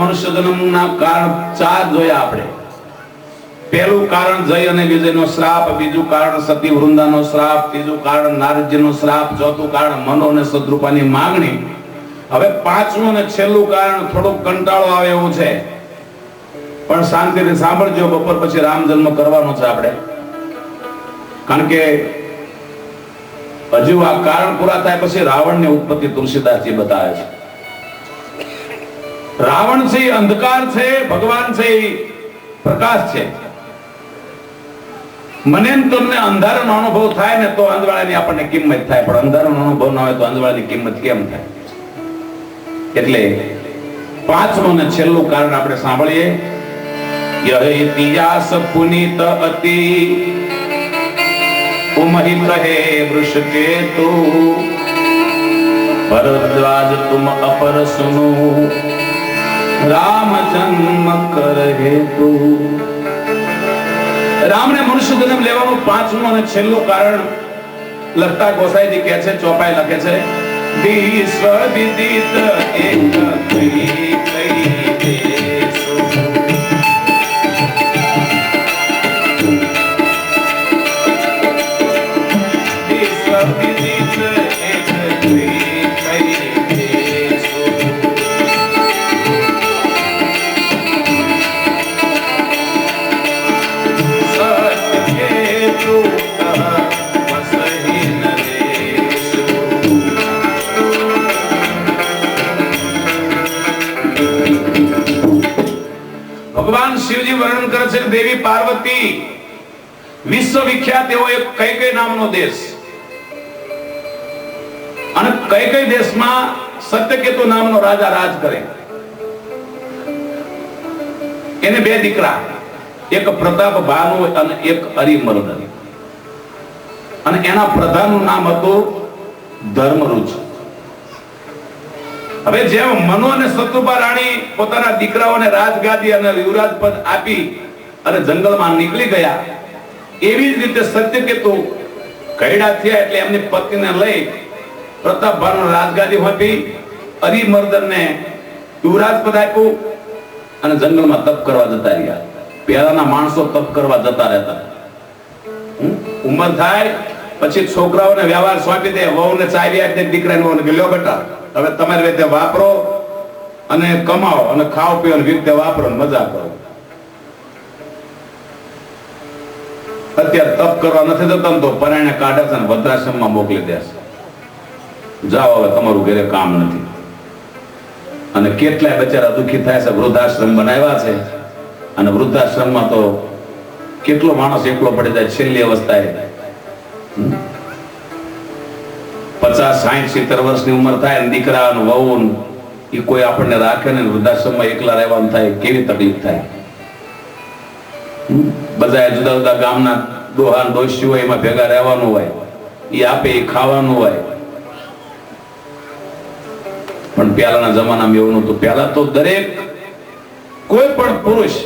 મનુષ્ય જન્મના કારણ ચાર જોયા આપણે. પહેલું કારણ જય અને વિજયનો શ્રાપ, બીજું કારણ સતી વૃંદાનો શ્રાપ, ત્રીજું કારણ નારદજીનો શ્રાપ, ચોથું કારણ મનો અને સદ્રુપાની માંગણી. હવે પાંચમું અને છેલ્લું કારણ થોડુંક કંટાળો આવે એવું છે. પણ શાંતિથી સાંભળજો, બપોર પછી રામ જન્મ કરવાનો છે આપણે. કારણ કે હજુ આ કારણ પૂરા થાય પછી રાવણની ઉત્પત્તિ તુલસીદાસજી બતાવે છે. રાવણ છે, અંધકાર છે, ભગવાન છે પ્રકાશ છે. મને તમને અંધારાનો અનુભવ થાય ને તો અંધવાળાની આપણને કિંમત થાય, પણ અંધારાનો અનુભવ ના હોય તો અંધવાળાની કિંમત કેમ થાય? એટલે પાંચમું ને છેલ્લું કારણ આપણે સાંભળીએ. યહ ઇતિહાસ પુનિત અતિ, ઉમહિ કહે વૃષકેતુ, ભરદ્વાજ તુમ અપર સુનો. રામ જન્મ કર હેતુ રામને મનુષ્ય જન્મ લેવાનું પાંચમું અને છેલ્લું કારણ લખતા ગોસાઈજી કહે છે, ચોપાઈ લખે છે વિશ્વ વિદિત એક કઈ કઈ કઈ દેશ. અને કઈ કઈ દેશમાં સત્યકેતુ નામનો રાજા રાજ કરે. એને બે દીકરા, એક પ્રતાપ ભાનુ અને એક હરિમર્દન. અને એના પ્રધાનનું નામ હતું ધર્મરુચ હવે જેમ મનુ અને સતુભા રાણી પોતાના દીકરાઓને રાજગાદી અને યુવરાજ પદ આપી અને જંગલમાં નીકળી ગયા, એવી જ રીતે સત્યકેતુ કૈડા થયા એટલે એમની પત્નીને લઈ પ્રતાપભાન રાજગાદી હોતી હરિમર્દનને યુવરાજ પદ આપ્યું અને જંગલમાં તપ કરવા જતા રહ્યા. પહેલાના માણસો તપ કરવા જતા રહેતા? ઉંમર થાય, પછી છોકરાઓને વ્યવહાર સોંપી દે, વહુને ચાવી આપી દે, દીકરાને વહુને કે, લ્યો બેટા, હવે તમારી રીતે વાપરો અને કમાઓ અને ખાઓ, પીઓ રીતે વાપરો મજા કરો. અત્યારે તપ કરવા નથી જતા ને તો પરાયણે કાઢે છે ને વૃદ્ધાશ્રમમાં મોકલી દે છે. જાઓ હવે, તમારું ઘરે કામ નથી. અને કેટલાય બચારા દુઃખી થાય છે, વૃદ્ધાશ્રમ બનાવ્યા છે. અને વૃદ્ધાશ્રમમાં તો કેટલો માણસ એકલો પડી જાય, છેલ્લી અવસ્થાએ? પચાસ, સાહીઠ, સિત્તેર વર્ષની ઉંમર થાય અને દીકરા અને વહુ એ કોઈ આપણને રાખે ને વૃદ્ધાશ્રમમાં એકલા રહેવાનું થાય, કેવી તકલીફ થાય? બધાએ જુદા જુદા ગામના દોહાન ને હોય, એમાં ભેગા રહેવાનું હોય, એ આપે, એ ખાવાનું હોય. પણ પહેલાના જમાનામાં એવું નતું પહેલા તો દરેક કોઈ પણ પુરુષ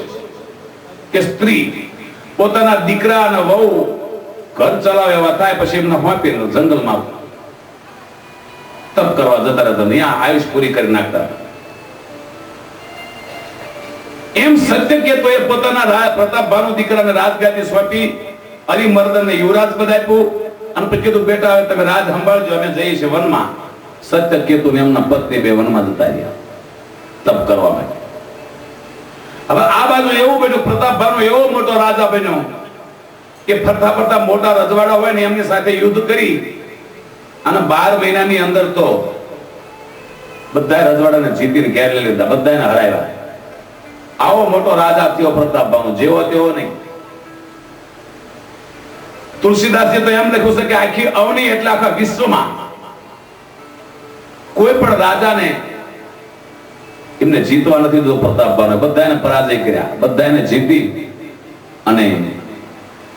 કે સ્ત્રી પોતાના દીકરા અને વહુ ઘર ચલાવે એવા થાય, પછી એમને હોપી જંગલમાં તપ કરવા જતા રહેતા ત્યાં આયુષ પૂરી કરી નાખતા. એમ સત્ય કે તો એ પોતાના પ્રતાપ ભાનુ દીકરાને રાજગાદી સોંપી અલી મર્દનને યુવરાજ પદ આપ્યું. અને પછી કીધું, બેટા, હવે તમે રાજ સંભાળજો, અમે જઈએ છીએ વનમાં. સત્ય કેતુ ને એમના પત્ની બે વનમાં જતા રહ્યા. તપ કરવા માટે. હવે આ બાજુ એવું બન્યું, પ્રતાપ ભાનુ એવો મોટો રાજા બન્યો કે ફરતા ફરતા મોટા રજવાડા હોય ને એમની સાથે યુદ્ધ કરી. અને બાર મહિનાની અંદર તો બધા રજવાડાને જીતીને ઘેર લઈ લીધા બધાને હરાવ્યા. આવો મોટો રાજા થયો પ્રતાપ ભાવ જેવો તેવો નહીં. તુલસીદાસજી તો એમ લખ્યું છે કે આખી અવની એટલે આખા વિશ્વમાં કોઈ પણ રાજાને એમને જીતવા નથી દીધો પ્રતાપભાને બધાને પરાજય કર્યા. બધાને જીતી અને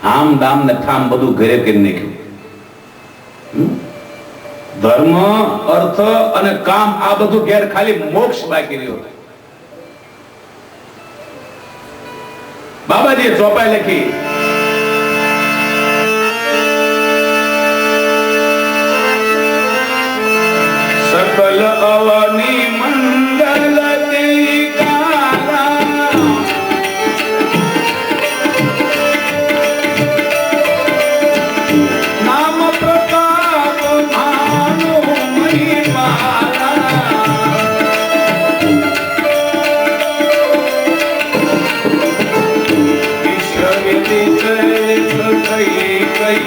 આમ દામ ને થામ બધું ઘરે કરી નાખ્યું. ધર્મ, અર્થ અને કામ આ બધું ઘેર ખાલી મોક્ષ બાકી રહ્યો. બાબાજીએ ચોપાઈ લખી. સકલ અવની માણસમાં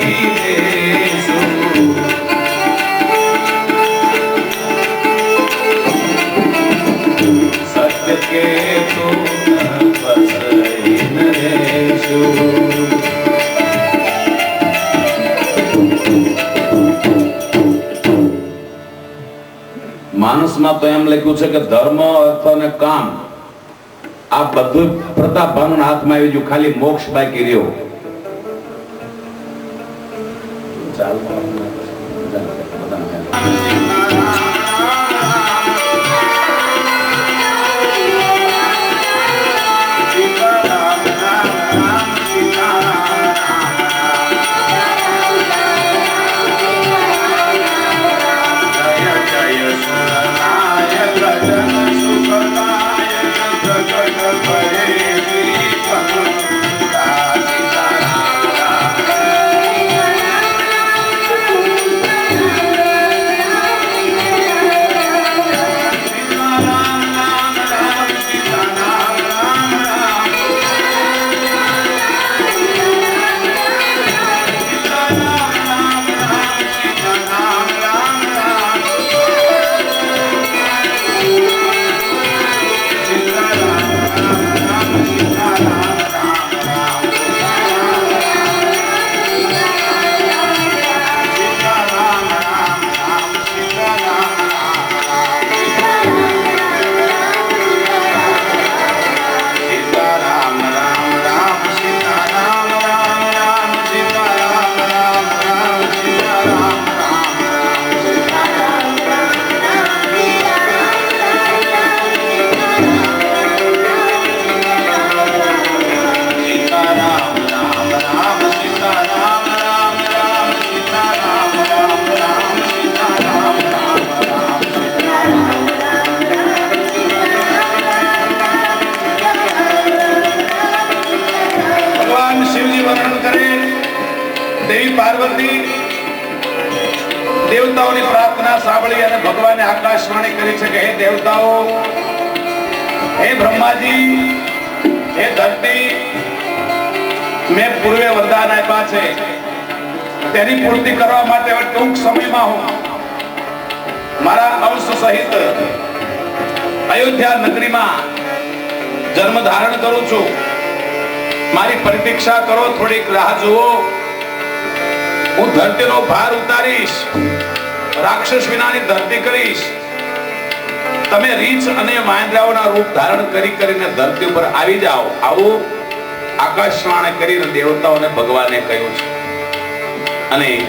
તો એમ લખ્યું છે કે ધર્મ, અર્થ અને કામ આ બધું પ્રતાપ ભાનુના હાથમાં આવી ગયું. ખાલી મોક્ષ બાકી રહ્યો. દેવી પાર્વતી દેવતાઓની પ્રાર્થના સાંભળી અને ભગવાને આકાશવાણી કરી છે કે હે દેવતાઓ, હે બ્રહ્માજી, હે ધરતી, મેં પૂર્વે વરદાન આપ્યા છે. તેની પૂર્તિ કરવા માટે હવે ટૂંક સમયમાં હું મારા અંશ સહિત અયોધ્યા નગરીમાં જન્મ ધારણ કરું છું. મારી પ્રતીક્ષા કરો, થોડીક રાહ જુઓ. હું ધરતીનો ભાર ઉતારીશ. રાક્ષસ વિનાની ધરતી કરીશ. તમે રીચ અને માંદરાઓના રૂપ ધારણ કરી કરીને ધરતી ઉપર આવી જાઓ. આવું આકાશવાણી કરીને દેવતાઓને ભગવાને કહ્યું છે. અને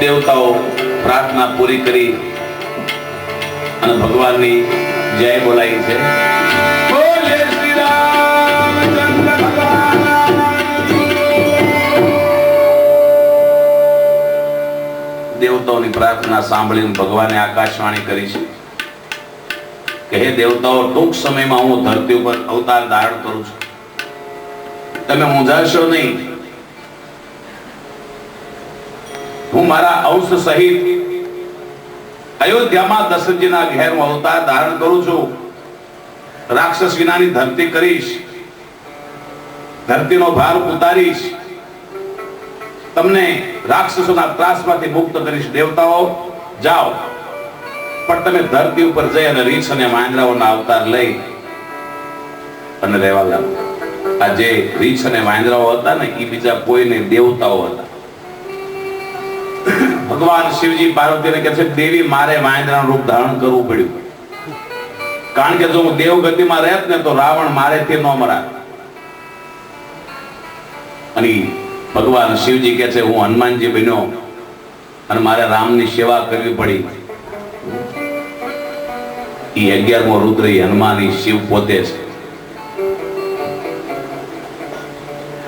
દેવતાઓ પ્રાર્થના પૂરી કરી અને ભગવાનની જય બોલાઈ છે. દેવતાઓની પ્રાર્થના સાંભળીને ભગવાને આકાશવાણી કરી છે. કે હે દેવતાઓ, ટૂંક સમયમાં હું ધરતી ઉપર અવતાર ધારણ કરું છું. તમે મૂંઝાશો નહીં. હું મારા અંશ સહિત અયોધ્યામાં દશરથજીના ઘેર હું અવતાર ધારણ કરું છું. રાક્ષસ વિનાની ધરતી કરીશ. ધરતીનો ભાર ઉતારીશ. તમને રાક્ષસોના ત્રાસમાંથી મુક્ત કરીશ દેવતાઓ, જાઓ. પણ તમે ધરતી ઉપર જઈ અને રીછ અને વાંદરાઓના અવતાર લઈ અને રહેવા લાગો. આ જે રીછ અને વાંદરાઓ હતા ને એ બીજા કોઈને દેવતાઓ હતા. ભગવાન શિવજી પાર્વતીને કહે છે, દેવી, મારે વાંદરાનું રૂપ ધારણ કરવું પડ્યું. કારણ કે જો હું દેવગતિમાં રહેત ને, તો રાવણ મારેથી ન મરા અને ભગવાન શિવજી કહે છે, હું હનુમાનજી બન્યો અને મારે રામની સેવા કરવી પડી. એ અગિયારમો રુદ્ર હનુમાન શિવ પોતે છે.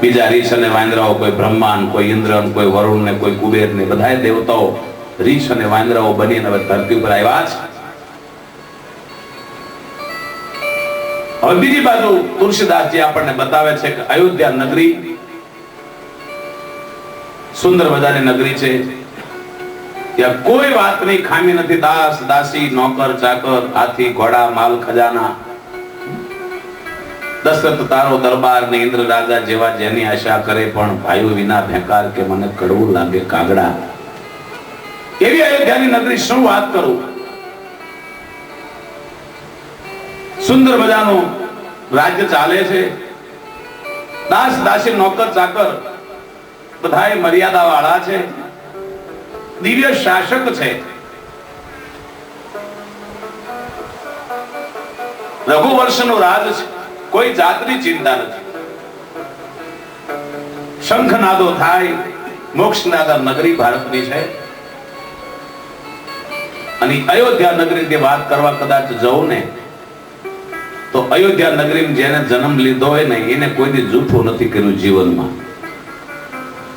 બીજા રીસ અને વાંદરાઓ, કોઈ બ્રહ્માન, કોઈ ઇન્દ્ર કોઈ વરુણ ને કોઈ કુબેર ને બધા દેવતાઓ રીસ અને વાંદરાઓ બનીને હવે ધરતી ઉપર આવ્યા છે. હવે બીજી બાજુ તુલસીદાસજી આપણને બતાવે છે કે અયોધ્યા નગરી સુંદર મજાની નગરી છે. ત્યાં કોઈ વાતની ખામી નથી. દાસ, દાસી, નોકર, ચાકર, હાથી, ઘોડા, માલ, ખજાના. દશરથ તારો દરબાર ને ઇન્દ્ર રાજા જેવા જેની આશા કરે પણ ભાઈઓ વિના ભેંકાર કે મને કડવું લાગે કાગડા. એવી અયોધ્યાની નગરી શું વાત કરું? સુંદર મજાનું રાજ્ય ચાલે છે. દાસ, દાસી, નોકર, ચાકર બધાય મર્યાદા વાળા છે. દિવ્ય શાસક છે. રઘુવંશનું રાજ છે. કોઈ જાતની ચિંતા નથી. શંખનાદો થાય, મોક્ષનાદા નગરી ભારતની છે. અને અયોધ્યા નગરીની વાત કરવા કદાચ જવું ને, તો અયોધ્યા નગરી જેને જન્મ લીધો હોય ને, એને કોઈ દી જૂઠું નથી કર્યું જીવનમાં.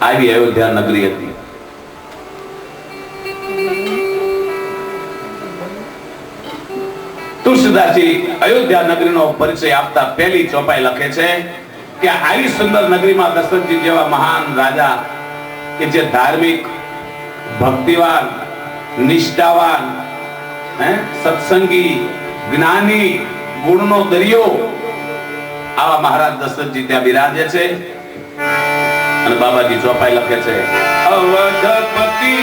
આવી અયોધ્યા નગરી હતી. તુલસીદાસજી અયોધ્યા નગરીનો પરિચય આપતા પહેલી ચોપાઈ લખે છે કે આવી સુંદર નગરીમાં દશરથજી જેવા મહાન રાજા કે જે ધાર્મિક ભક્તિવાન, નિષ્ઠાવાન, હે, સત્સંગી, જ્ઞાની, ગુણનો દરિયો આવા મહારાજ દશરથજી ત્યાં બિરાજે છે. અને બાબાજી ચોપાઈ લખે છે. અવધપતિ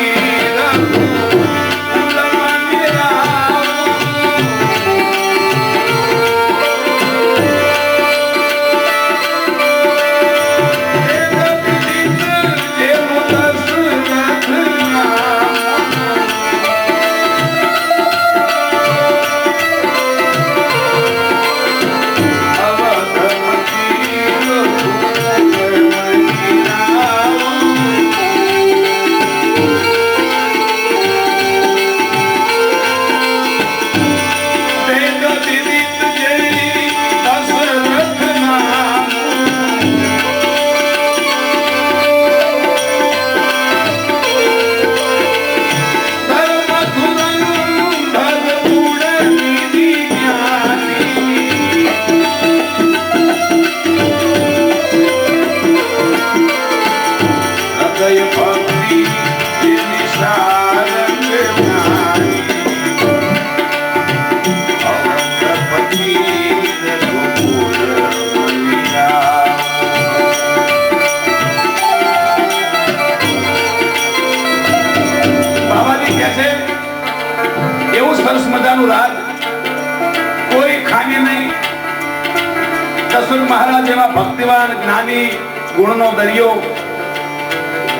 ભક્તિવાન જ્ઞાની ગુણનો દરિયો.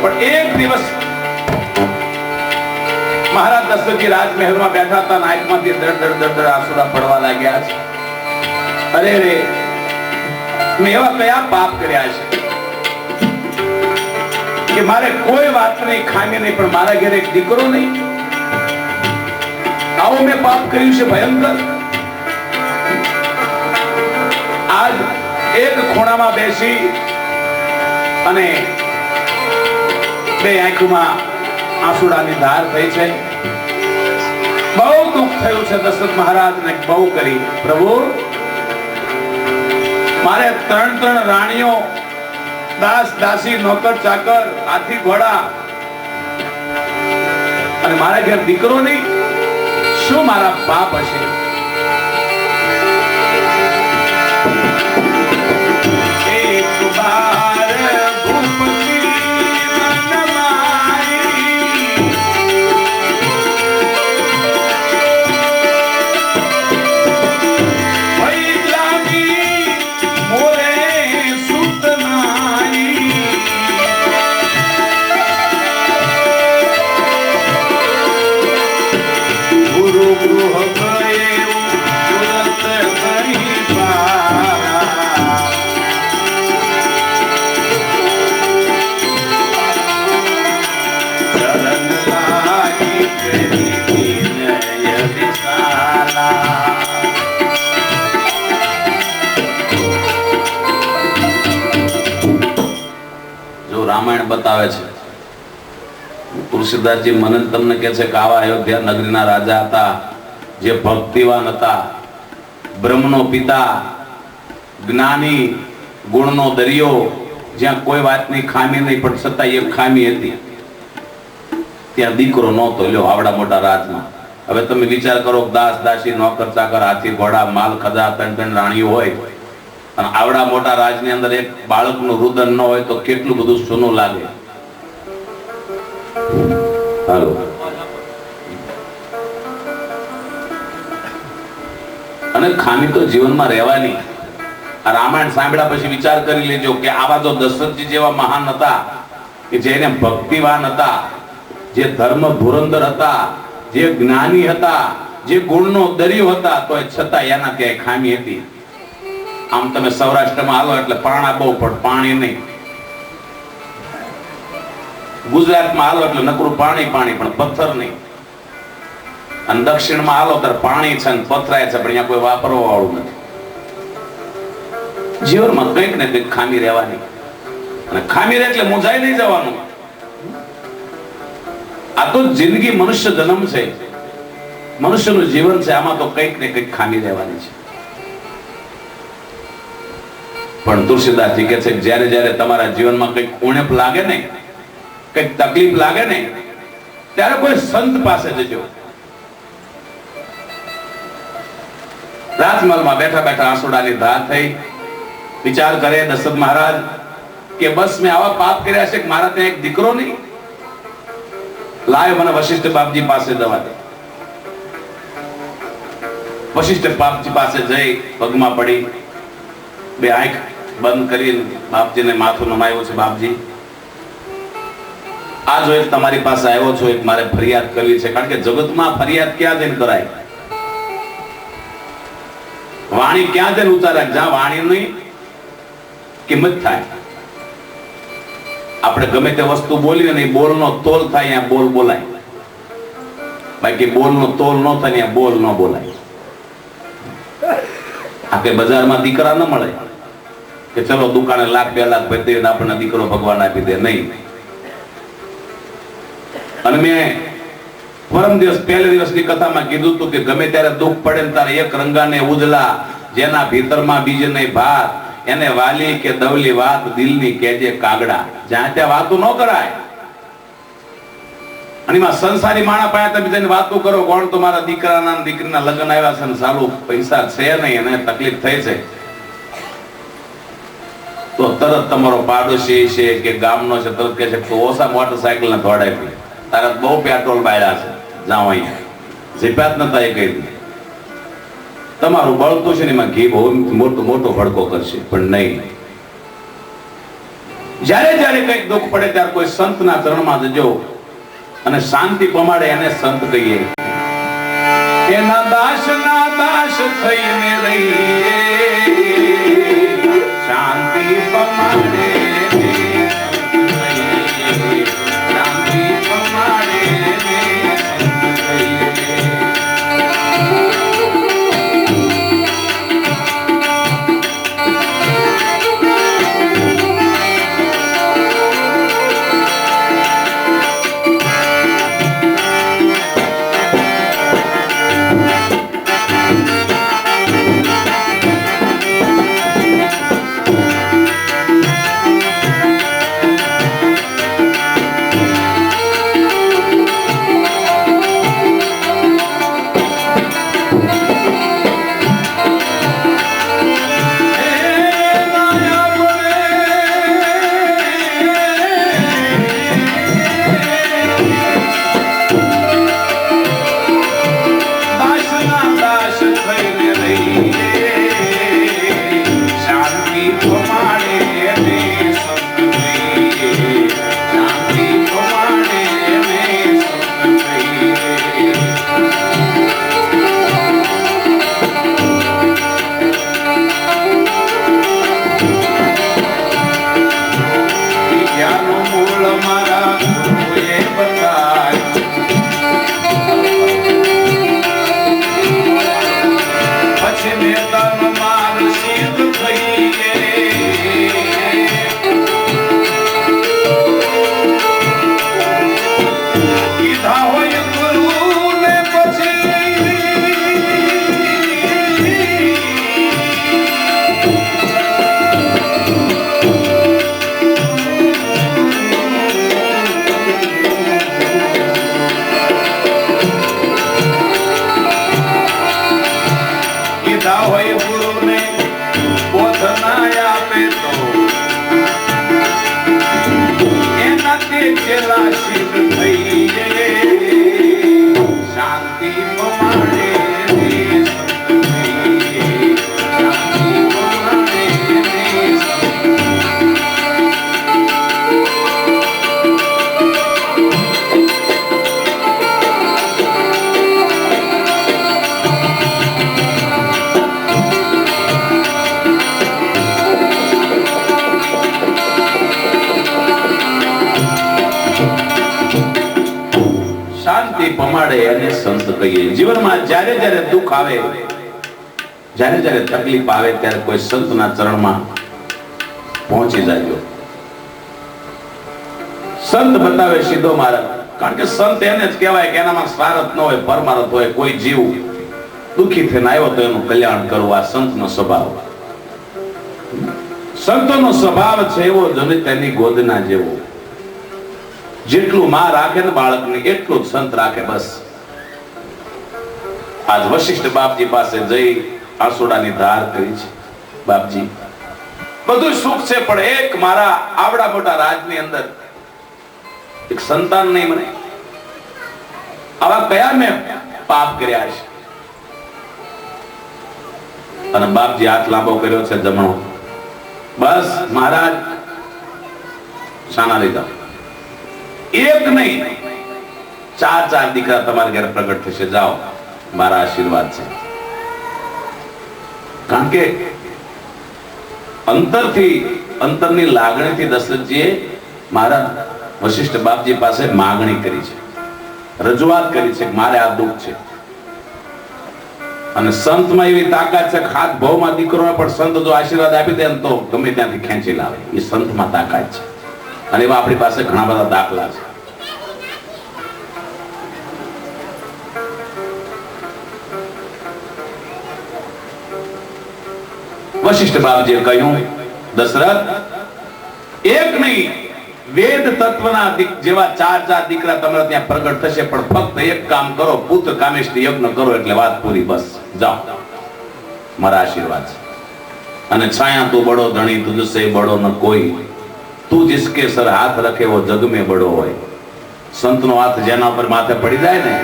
પણ એક દિવસ મહારાજ દશરથજી રાજમહેલમાં બેઠા હતા અને આંખમાંથી દર દર દર દર આંસુડા પડવા લાગ્યા છે. અરે રે, મેં એવા કયા પાપ કર્યા છે? કે મારે કોઈ વાત નહીં, ખામી નહીં, પણ મારા ઘરે એક દીકરો નહીં? આવું મેં પાપ કર્યું છે ભયંકર. એક ખૂણામાં બેસી અને બે આંખમાં આંસુડાની ધાર થઈ છે. બહુ દુઃખ થયું છે દશરથ મહારાજને, બહુ કરી. પ્રભુ, મારે ત્રણ ત્રણ રાણીઓ, દાસ, દાસી, નોકર, ચાકર, હાથી, ઘોડા અને મારા ઘેર દીકરો નહીં, શું મારા બાપ હશે? બતાવે છે. તુલસીદાસજી મને તમને કહે છે કે આવા અયોધ્યા નગરીના રાજા હતા, જે ભક્તિવાન હતા, બ્રહ્મનો પિતા, જ્ઞાની, ગુણનો દરિયો, જ્યાં કોઈ વાતની ખામી નહીં, પણ છતાં એક ખામી હતી. ત્યાં દીકરો નહોતો લ્યો આવડા મોટા રાજમાં. હવે તમે વિચાર કરો દાસ, દાસી, નોકર, ચાકર, હાથી, ઘોડા, માલ ખદા ત્રણ ત્રણ રાણીઓ હોય. અને આવડા મોટા રાજની અંદર એક બાળકનું રુદન ન હોય તો કેટલું બધું સોનું લાગે? હાલો. અને ખામી તો જીવનમાં રહેવાની. રામાયણ સાંભળ્યા પછી વિચાર કરી લેજો કે આવા તો દશરથજી જેવા મહાન હતા, કે જેને ભક્તિવાન હતા, જે ધર્મ ધુરંધર હતા, જે જ્ઞાની હતા, જે ગુણનો દરિયો હતા તો છતાં એના ત્યાં ખામી હતી. આમ તમે સૌરાષ્ટ્રમાં આવો એટલે પાણા બહુ પણ પાણી નહીં. ગુજરાતમાં આવો એટલે નકરું પાણી પાણી પણ પથ્થર નહીં. અને દક્ષિણમાં આવો ત્યારે પાણી છે ને પથરાય છે, પણ અહીંયા કોઈ વાપરવા વાળું નથી. જીવનમાં કંઈક ને કંઈક ખામી રહેવાની. અને ખામી રહે એટલે મૂંઝાઈ નહીં જવાનું. આ તો જિંદગી મનુષ્ય જન્મ છે. મનુષ્યનું જીવન છે, આમાં તો કંઈક ને કંઈક ખામી રહેવાની છે. પણ તુલસીદાસજી કે છે જ્યારે જ્યારે તમારા જીવનમાં કંઈક ઉણપ લાગે ને કંઈક તકલીફ લાગે ને ત્યારે કોઈ સંત પાસે જજો. રાજમહલમાં બેઠા બેઠા આંસુડાની ધાર થઈ, વિચાર કરે દશરથ મહારાજ, કે બસ મેં આવા પાપ કર્યા છે કે મારા ત્યાં એક દીકરો નહીં? લાય મને વશિષ્ઠ બાપજી પાસે દવા દે. વશિષ્ઠ બાપજી પાસે જઈ પગમાં પડી, બે આંખ બંધ કરીને બાપજીને માથું નમાયું છે, બાપજી. આ જો એક તમારી પાસે આવ્યો છું, એક મારે ફરિયાદ કરવી છે, કારણ કે જગતમાં ફરિયાદ ક્યાં જઈને કરાય? વાણી ક્યાં જઈને ઉતારે? જ્યાં વાણીની કિંમત થાય. આપણે ગમે તે વસ્તુ બોલીએ ને બોલનો તોલ થાય અહીંયા બોલ બોલાય. બાકી બોલનો તોલ ન થાય, ત્યાં બોલ ન બોલાય. આપણે બજારમાં દીકરા ન મળે. કે ચલો દુકાને લાખ, બે લાખ ભરી દઈએ આપણને દીકરો ભગવાન આપી દે. નહીં. અને મેં પરમ દિવસ, પહેલે દિવસની કથામાં કીધું હતું કે ગમે ત્યારે દુઃખ પડે ને તારે એક રંગાને ઉજલા, જેના ભીતરમાં બીજે નહીં ભાત, એને વાલી કે દવલી વાત દિલની કેજે કાગડા. જ્યાં ત્યાં વાતો ન કરાય. અને એમાં સંસારી માણા પાસે તમે જઈને વાતો કરો, કોણ તો મારા દીકરાના દીકરીના લગ્ન આવ્યા છે ને સારું, પૈસા છે નહીં અને તકલીફ થઈ છે. તો તરત તમારો પાડોશી છે કે ગામનો છે, તરત કહે છે ઓછા મોટરસાયકલ ને દોડાવી તારે બહુ પેટ્રોલ બાળ્યા છે. જાઓ અહીંયા. જીપ્યા નતા એ કહી તમારું બળતું છે ને એમાં ઘી બહુ મોટો મોટો ભડકો કરશે, પણ નહીં. જ્યારે જ્યારે કંઈક દુઃખ પડે ત્યારે કોઈ સંતના ચરણમાં જજો અને શાંતિ પમાડે એને સંત કહીએ. એના દાસના દાસ થઈને રહીએ. શાંતિ પાડે એને સંત કહીએ. જીવનમાં જ્યારે જ્યારે દુઃખ આવે, જ્યારે જ્યારે તકલીફ આવે, ત્યારે કોઈ સંતના ચરણમાં પહોંચી જાય. સંત બતાવે સીધો માર્ગ. કારણ કે સંત એને જ કહેવાય કે એનામાં સ્વાર્થ ન હોય, પરમારથ હોય, કોઈ જીવ દુઃખી થઈને આવ્યો તો એનું કલ્યાણ કરવું આ સંતનો સ્વભાવ. સંતોનો સ્વભાવ છે એવો જને તેની ગોદના જેવો. જેટલું માં રાખે ને બાળકને એટલું સંત રાખે, બસ. આજ વશિષ્ઠ બાપજી પાસે જઈ આસોડાની ધાર કરી છે, બાપજી. બધું સુખ છે, પણ એક મારા આવડા મોટા રાજની અંદર એક સંતાન નહીં મને આવા કયા મેં પાપ કર્યા છે અને બાપજી હાથ લાંબો કર્યો છે જમણો બસ, મહારાજ, શાના લીધા. એક નહીં. ચાર ચાર દીકરા તમારા ઘરે પ્રગટ થશે. જાઓ, મારા આશીર્વાદ છે. કારણ કે અંતરથી, અંતરની લાગણીથી દશરથજીએ મારા વશિષ્ઠ બાપજી પાસે માગણી કરી છે. રજૂઆત કરી છે મારે આ દુઃખ છે. અને સંતમાં એવી તાકાત છે હાથ ભાવમાં દીકરો પણ સંત જો આશીર્વાદ આપી દે તો ગમે ત્યાંથી ખેંચી લાવે. એ સંતમાં તાકાત છે. અને એવા આપણી પાસે ઘણા બધા દાખલા છે. વશિષ્ઠ બાપજીએ કહ્યું, દશરથ, એક નહીં, વેદ તત્વના જેવા ચાર ચાર દીકરા તમારા ત્યાં પ્રગટ થશે, પણ ફક્ત એક કામ કરો પુત્ર કામેષ્ટિ યજ્ઞ કરો, એટલે વાત પૂરી, બસ, જાઓ. મારા આશીર્વાદ છે. અને છાયા તું બડો ધણી તુજસે બડો ન કોઈ. તું જિસકે સર હાથ રખે એવો જગ બડો હોય. સંતનો હાથ જેના પર માથે પડી જાય ને,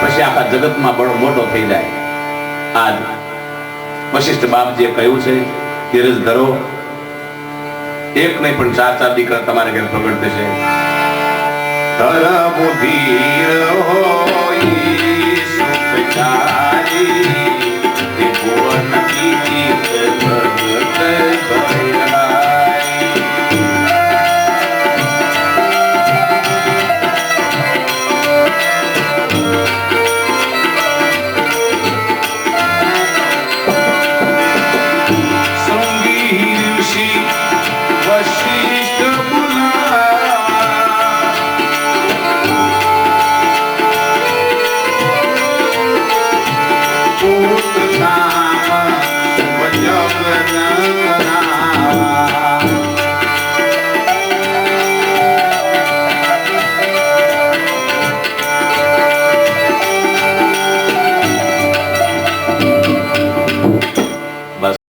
પછી આખા જગતમાં બડો મોટો થઈ જાય. આજ વશિષ્ઠ બાપજીએ કહ્યું છે, ધીરજ ધરો. એક નહીં પણ ચાર ચાર દીકરા તમારે ઘેર પ્રગટ થશે. ધરા બુદ્ધિ હોય સુખ ચારી.